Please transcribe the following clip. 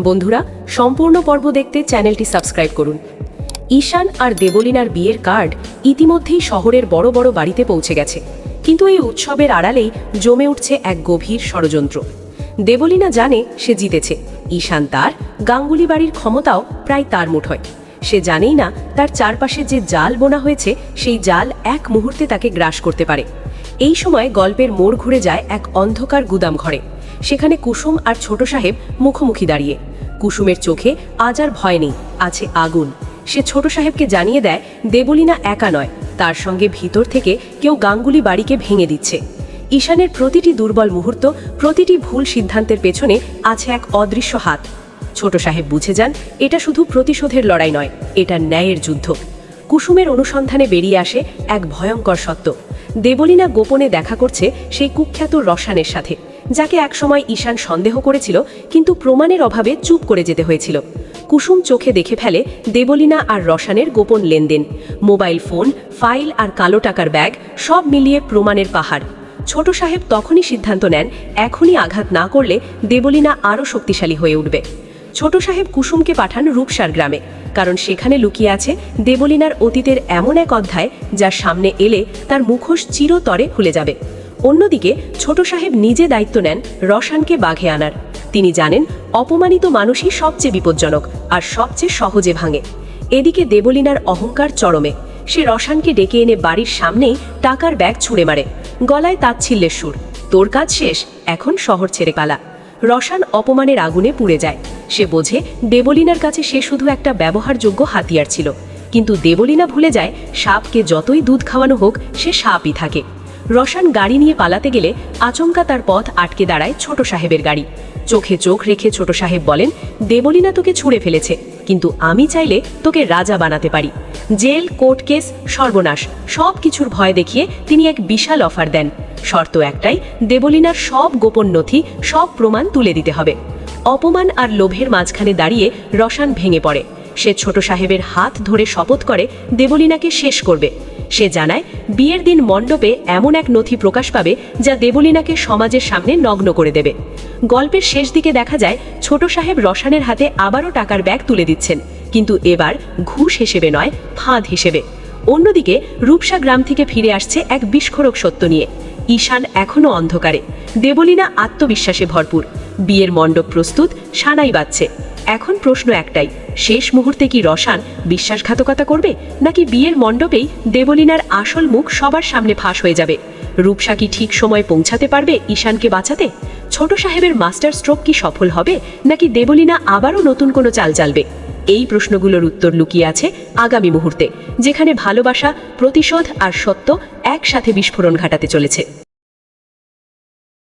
বন্ধুরা, সম্পূর্ণ পর্ব দেখতে চ্যানেলটি সাবস্ক্রাইব করুন। ঈশান আর দেবলিনার বিয়ের কার্ড ইতিমধ্যেই শহরের বড় বড় বাড়িতে পৌঁছে গেছে। কিন্তু এই উৎসবের আড়ালেই জমে উঠছে এক গভীর ষড়যন্ত্র। দেবলিনা জানে সে জিতেছে। ঈশান তার গাঙ্গুলি বাড়ির ক্ষমতাও প্রায় তার মুঠোয় সে জানেই না তার চারপাশে যে জাল বোনা হয়েছে, সেই জাল এক মুহূর্তে তাকে গ্রাস করতে পারে। এই সময় গল্পের মোড় ঘুরে যায় এক অন্ধকার গুদাম ঘরে। সেখানে কুসুম আর ছোট সাহেব মুখোমুখি দাঁড়িয়ে। কুসুমের চোখে আজ আর ভয় নেই, আছে আগুন। সে ছোট সাহেবকে জানিয়ে দেয়, দেবলিনা একা নয়, তার সঙ্গে ভিতর থেকে কেউ গাঙ্গুলি বাড়িকে ভেঙে দিচ্ছে। ঈশানের প্রতিটি দুর্বল মুহূর্ত, প্রতিটি ভুল সিদ্ধান্তের পেছনে আছে এক অদৃশ্য হাত। ছোট সাহেব বুঝে যান, এটা শুধু প্রতিশোধের লড়াই নয়, এটা ন্যায়ের যুদ্ধ। কুসুমের অনুসন্ধানে বেরিয়ে আসে এক ভয়ঙ্কর সত্য। দেবলীনা গোপনে দেখা করছে সেই কুখ্যাত রসানের সাথে। যাকে একসময় ঈশান সন্দেহ করেছিল, কিন্তু প্রমাণের অভাবে চুপ করে যেতে হয়েছিল। কুসুম চোখে দেখে ফেলে দেবলীনা আর রসানের গোপন লেনদেন। মোবাইল ফোন, ফাইল আর কালো টাকার ব্যাগ সব মিলিয়ে প্রমাণের পাহাড়। ছোট সাহেব তখনই সিদ্ধান্ত নেন, এখনই আঘাত না করলে দেবলীনা আরও শক্তিশালী হয়ে উঠবে। ছোট সাহেব কুসুমকে পাঠান রূপসার গ্রামে, কারণ সেখানে লুকিয়ে আছে দেবলীনার অতীতের এমন এক অধ্যায়, যার সামনে এলে তার মুখোশ চিরতরে খুলে যাবে। অন্যদিকে, ছোট সাহেব নিজে দায়িত্ব নেন রসানকে বাঘে আনার। তিনি জানেন, অপমানিত মানুষই সবচেয়ে বিপজ্জনক আর সবচেয়ে সহজে ভাঙে। এদিকে দেবলীনার অহংকার চরমে। সে রসানকে ডেকে এনে বাড়ির সামনেই টাকার ব্যাগ ছুঁড়ে মারে। গলায় তাচ্ছিল্যের সুর। তোর কাজ শেষ, এখন শহর ছেড়ে পালা। রসান অপমানের আগুনে পুড়ে যায়। সে বোঝে, দেবলিনার কাছে সে শুধু একটা ব্যবহারযোগ্য হাতিয়ার ছিল। কিন্তু দেবলীনা ভুলে যায়, সাপকে যতই দুধ খাওয়ানো হোক, সে সাপই থাকে। রসান গাড়ি নিয়ে পালাতে গেলে আচমকা তার পথ আটকে দাঁড়ায় ছোট সাহেবের গাড়ি। চোখে চোখ রেখে ছোট সাহেব বলেন, দেবলীনা তোকে ছুঁড়ে ফেলেছে, কিন্তু আমি চাইলে তোকে রাজা বানাতে পারি। জেল, কোর্ট কেস, সর্বনাশ, সব কিছুর ভয় দেখিয়ে তিনি এক বিশাল অফার দেন। শর্ত একটাই, দেবলীনার সব গোপন নথি, সব প্রমাণ তুলে দিতে হবে। অপমান আর লোভের মাঝখানে দাঁড়িয়ে রসান ভেঙে পড়ে। সে ছোট সাহেবের হাত ধরে শপথ করে, দেবলীনাকে শেষ করবে। সে জানায়, বিয়ের দিন মণ্ডপে এমন এক নথি প্রকাশ পাবে যা দেবলীনাকে সমাজের সামনে নগ্ন করে দেবে। গল্পের শেষ দিকে দেখা যায়, ছোট সাহেব রসানের হাতে আবারও টাকার ব্যাগ তুলে দিচ্ছেন। কিন্তু এবার ঘুষ হিসেবে নয়, ফাঁদ হিসেবে। অন্যদিকে রূপসা গ্রাম থেকে ফিরে আসছে এক বিস্ফোরক সত্য নিয়ে। ঈশান এখনও অন্ধকারে। দেবলীনা আত্মবিশ্বাসে ভরপুর। বিয়ের মণ্ডপ প্রস্তুত, সানাই বাজছে। এখন প্রশ্ন একটাই, শেষ মুহূর্তে কি রসান বিশ্বাসঘাতকতা করবে, নাকি বিয়ের মণ্ডপেই দেবলীনার আসল মুখ সবার সামনে ফাঁস হয়ে যাবে? রূপসা কি ঠিক সময় পৌঁছাতে পারবে ঈশানকে বাঁচাতে? ছোট সাহেবের মাস্টার স্ট্রোক কি সফল হবে, নাকি দেবলীনা আবারও নতুন কোনো চাল চালবে? এই প্রশ্নগুলোর উত্তর লুকিয়ে আছে আগামী মুহূর্তে, যেখানে ভালোবাসা, প্রতিশোধ আর সত্য একসাথে বিস্ফোরণ ঘটাতে চলেছে।